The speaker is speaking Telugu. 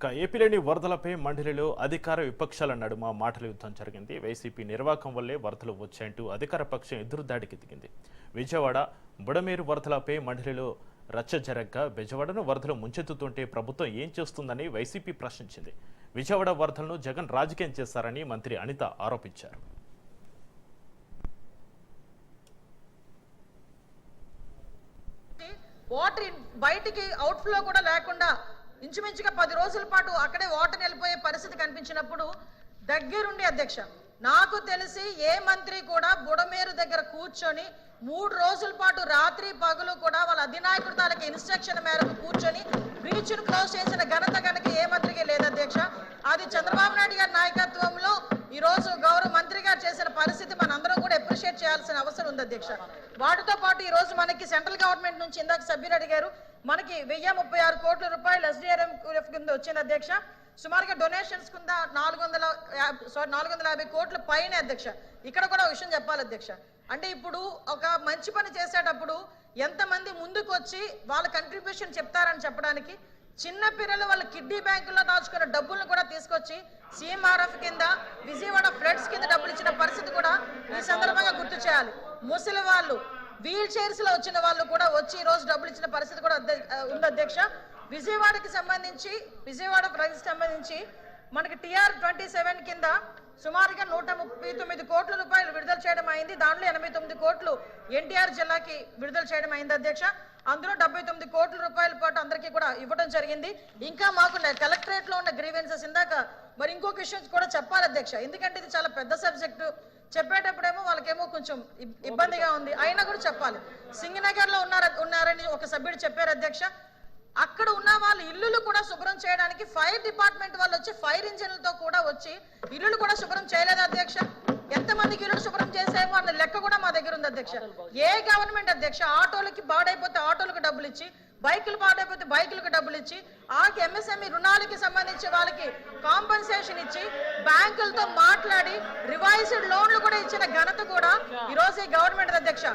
ఇక ఏపీలోని వరదలపై మండలిలో అధికార విపక్షాల నడుమ మాటల యుద్ధం జరిగింది. వైసీపీ నిర్వాకం వల్లే వరదలు వచ్చాయంటూ అధికార పక్షం ఎదురుదాడికి దిగింది. విజయవాడ బుడమేరు వరదలపై మండలిలో రచ్చ జరగ్గా విజయవాడను వరదలు ముంచెత్తుతుంటే ప్రభుత్వం ఏం చేస్తుందని వైసీపీ ప్రశ్నించింది. విజయవాడ వరదలను జగన్ రాజకీయం చేశారని మంత్రి అనిత ఆరోపించారు. వాటర్ బయటికి అవుట్ఫ్లో కూడా లేకుండా ఇంచుమించుగా పది రోజుల పాటు అక్కడే ఓట వెళ్ళిపోయే పరిస్థితి కనిపించినప్పుడు దగ్గరుండి అధ్యక్ష నాకు తెలిసి ఏ మంత్రి కూడా బుడమేరు దగ్గర కూర్చొని మూడు రోజుల పాటు రాత్రి పగులు కూడా వాళ్ళ అధినాయకుడు తాలూకు ఇన్స్ట్రక్షన్ మేరకు కూర్చొని బీచ్ను క్లోజ్ చేసిన ఘనత కనుక ఏ మంత్రికి లేదు అధ్యక్ష. అది చంద్రబాబు నాయుడు గారి నాయకత్వంలో ఈ రోజు గౌరవ మంత్రి గారు చేసిన పరిస్థితి మనందరం కూడా అప్రిషియేట్ చేయాల్సిన అవసరం ఉంది అధ్యక్ష. వాటితో పాటు ఈ రోజు మనకి సెంట్రల్ గవర్నమెంట్ నుంచి ఇందాక సభ్యులు అడిగారు మనకి వెయ్యి ముప్పై ఆరు కోట్ల రూపాయలు కింద వచ్చింది అధ్యక్ష. సుమారుగా డొనేషన్స్ కింద నాలుగు వందల సారీ నాలుగు వందల యాభై కోట్ల పైన అధ్యక్ష. ఇక్కడ కూడా విషయం చెప్పాలి అధ్యక్ష. అంటే ఇప్పుడు ఒక మంచి పని చేసేటప్పుడు ఎంతమంది ముందుకు వచ్చి వాళ్ళ కంట్రిబ్యూషన్ చెప్తారని చెప్పడానికి చిన్న పిల్లలు వాళ్ళ కిడ్నీ బ్యాంకుల్లో దాచుకున్న డబ్బులను కూడా తీసుకొచ్చి సీఎంఆర్ఎఫ్ కింద విజయవాడ ఫ్లడ్స్ కింద డబ్బులు ఇచ్చిన పరిస్థితి కూడా ఈ సందర్భంగా గుర్తు చేయాలి. ముసలి వాళ్ళు వీల్ చైర్స్లో వచ్చిన వాళ్ళు కూడా వచ్చి ఈ రోజు డబ్బులు ఇచ్చిన పరిస్థితి కూడా ఉంది అధ్యక్ష. విజయవాడకి సంబంధించి విజయవాడ ప్రజలకు సంబంధించి మనకి టిఆర్ ట్వంటీ సెవెన్ కింద సుమారుగా నూట ముప్పై తొమ్మిది కోట్ల రూపాయలు విడుదల చేయడం అయింది. దాంట్లో ఎనభై తొమ్మిది కోట్లు ఎన్టీఆర్ జిల్లాకి విడుదల చేయడం అయింది అధ్యక్ష. అందులో డెబ్బై తొమ్మిది కోట్ల రూపాయల పాటు అందరికీ కూడా ఇవ్వడం జరిగింది. ఇంకా మాకు కలెక్టరేట్లో ఉన్న గ్రీవెన్సెస్ ఇందాక మరి ఇంకొక విషయం కూడా చెప్పాలి అధ్యక్ష. ఎందుకంటే ఇది చాలా పెద్ద సబ్జెక్టు. చెప్పేటప్పుడేమో వాళ్ళకేమో కొంచెం ఇబ్బందిగా ఉంది. అయినా కూడా చెప్పాలి. సింగనగర్లో ఉన్నారు ఉన్నారని ఒక సభ్యుడు చెప్పారు అధ్యక్ష. అక్కడ ఉన్న వాళ్ళ ఇల్లులు కూడా శుభ్రం చేయడానికి ఫైర్ డిపార్ట్మెంట్ వాళ్ళు వచ్చి ఫైర్ ఇంజిన్లతో కూడా వచ్చి ఇల్లులు కూడా శుభ్రం చేయలేదు అధ్యక్ష. ఎంతమందికి ఇల్లులు శుభ్రం చేసామో అన్న లెక్క కూడా మా దగ్గర ఉంది అధ్యక్ష. ఏ గవర్నమెంట్ అధ్యక్ష ఆటోలకి పాడైపోతే ఆటోలకు డబ్బులు ఇచ్చి బైకులు పాడైపోతే బైకులకు డబ్బులు ఇచ్చి ఆ ఎంఎస్ఎంఈ రుణాలకి సంబంధించి వాళ్ళకి కాంపన్సేషన్ ఇచ్చి బ్యాంకులతో మాట్లాడి రివైజ్డ్ లోన్లు కూడా ఇచ్చిన ఘనత కూడా ఈ రోజు ఈ గవర్నమెంట్ అధ్యక్ష.